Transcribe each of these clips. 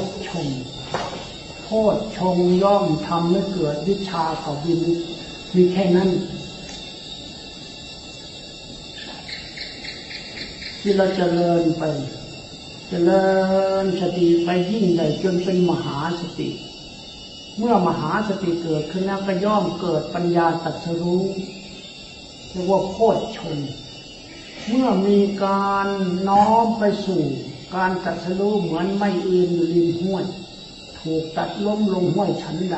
ธชงโพธชงย่อมทำให้เกิดวิชากับวิมุตติมีแค่นั้นที่เราจเจริญไปจเจริญสติไปยิ่งใหญ่จนเป็นมหาสติ เมื่อมหาสติเกิดขึ้นแล้วก็ย่อมเกิดปัญญาตัสรู้เรียกว่าโพชชน เมื่อมีการน้อมไปสู่ การตรัสรู้เหมือนไม่อื่นอยู่ริมห้วย ถูกตัดล้มลงห้วยชั้นใด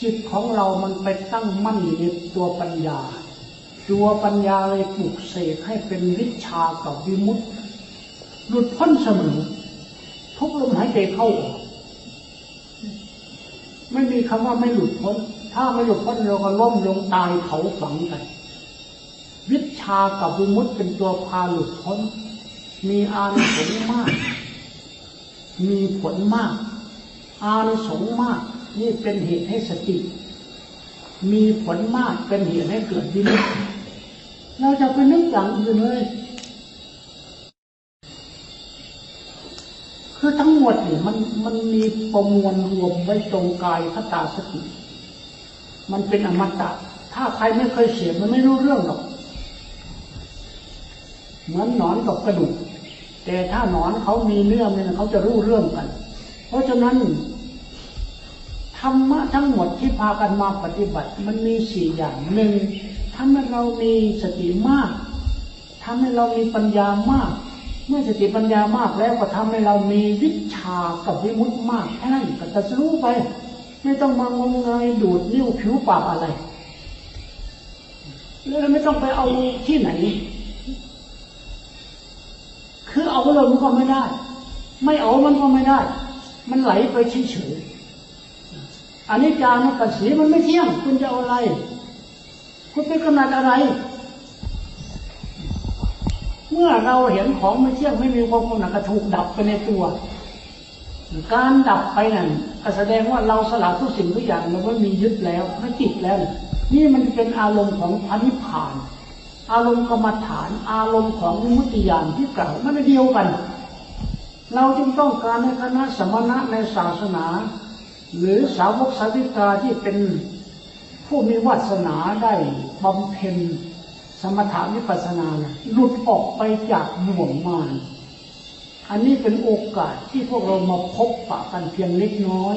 จิตของเรามันไปตั้งมั่นในตัวปัญญา ตัวปัญญาเลยปลุกเสกให้เป็นวิชากับวิมุตติหลุดพ้นเสมอทุกลมหายใจเข้าออกไม่มีคำว่าไม่หลุดพ้น ถ้าไม่หลุดพ้นเราก็ล้มลงตายเผาฝังกันวิชากับวิมุตเป็นตัวพาหลุดพ้น มีอานิสงส์มาก มีผลมาก อานิสงส์มาก นี่เป็นเหตุให้สติ มีผลมากเป็นเหตุให้เกิดวิมุตเราจะไปนึกอย่างอื่นเลยคือทั้งหมดเนี่ยมันมันมีประมวลรวมไว้ตรงกายคตาสติ มันเป็นอมตะ ถ้าใครไม่เคยเสียมันไม่รู้เรื่องหรอก เหมือนหนอนกับกระดูก แต่ถ้าหนอนเขามีเนื้อเนี่ยเขาจะรู้เรื่องกัน เพราะฉะนั้นธรรมะทั้งหมดที่พากันมาปฏิบัติ มันมีสี่อย่างหนึ่งทำให้เรามีสติมากทำให้เรามีปัญญามาก เมื่อสติปัญญามากแล้วก็ทำให้เรามีวิชากับวิมุตมากแค่นั้นก็จะรู้ไป ไม่ต้องมางมงายดูดนิ้วผิวปากอะไรแล้วไม่ต้องไปเอาที่ไหน เอาเลยมันก็ไม่ได้ ไม่เอามันก็ไม่ได้ มันไหลไปเฉยๆอันนี้จามันุปัสสีมันไม่เที่ยง คุณจะเอาอะไร คุณไปกำหนัดอะไร เมื่อเราเห็นของไม่เที่ยงไม่มีความกำหนัดกระถูกดับไปในตัว การดับไปนั่นแสดงว่าเราสละทุกสิ่งทุกอย่างเราไม่มียึดแล้วไม่ติดแล้ว นี่มันเป็นอารมณ์ของพระนิพพาน อารมณ์กรรมฐาน อารมณ์ของมุติยานที่กล่าวมันเดียวกัน เราจึงต้องการในคณะสมณะในศาสนา หรือสาวกสาวิกาที่เป็นผู้มีวาสนาได้บำเพ็ญสมถาวิปัสสนาหลุดออกไปจากบ่วงมารอันนี้เป็นโอกาสที่พวกเรามาพบปะกันเพียงเล็กน้อย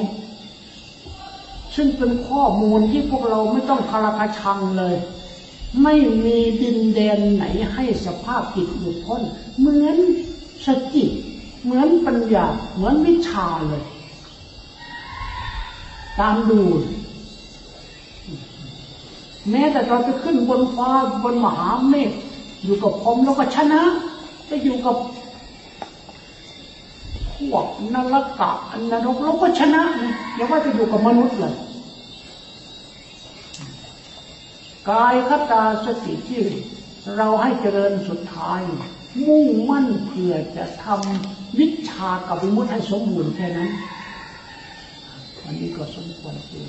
ซึ่งเป็นข้อมูลที่พวกเราไม่ต้องคาราคาชังเลย ไม่มีดินแดนไหนให้สภาพจิตหลุดพ้น เหมือนสติเหมือนปัญญา เหมือนวิชาเลย ตามดู แม้แต่เราจะขึ้นบนฟ้าบนมหาเมฆอยู่กับพรมแล้วก็ชนะจะอยู่กับพวกนรกะนรกเราก็ชนะอย่าว่าจะอยู่กับมนุษย์เลย กายคตาสติที่เราให้เจริญสุดท้าย มุ่งมั่นเพื่อจะทำวิชากับวิมุตให้สมบูรณ์แค่นั้นอันนี้ก็สมควรเจอ